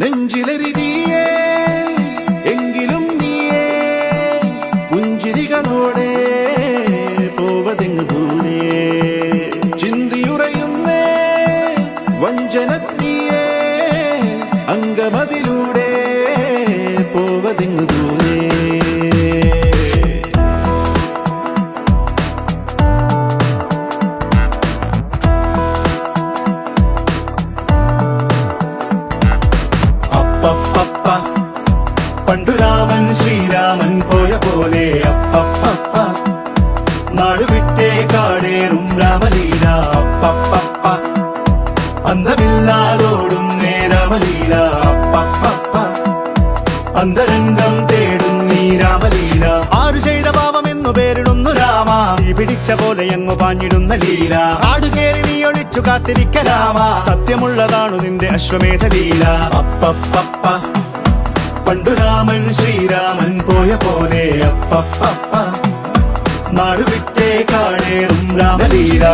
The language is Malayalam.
നെഞ്ചിലെരിതിയേ എങ്കിലും നീയേ പുഞ്ചിരികളോടെ പോവതെങ്ങ് ദൂരെ? ചിന്തിയുറയുന്നേ വഞ്ചനത്തിയേ ശ്രീരാമൻ പോയ പോലെ. അപ്പപ്പപ്പ നാടുവിട്ടേ കാടേറും രാമലീല. അപ്പപ്പപ്പ. അന്തമില്ലാതോടും നേരാമലീല അപ്പപ്പപ്പ. അന്തരംഗം തേടും നീ രാമലീല. ആരു ചെയ്ത പാപം എന്നു പേരിടുന്നു രാമ. നീ പിടിച്ച പോലെ എങ്ങു പാഞ്ഞിടുന്ന ലീല. ആടുകേറി നീ ഒളിച്ചു കാത്തിരിക്ക രാമ. സത്യമുള്ളതാണു നിന്റെ അശ്വമേധ ലീല അപ്പപ്പപ്പ. പണ്ടു രാമൻ ശ്രീരാമൻ പോയ പോലെ അപ്പപ്പ നാടുവിട്ടേ കാണേറും രാമലീല.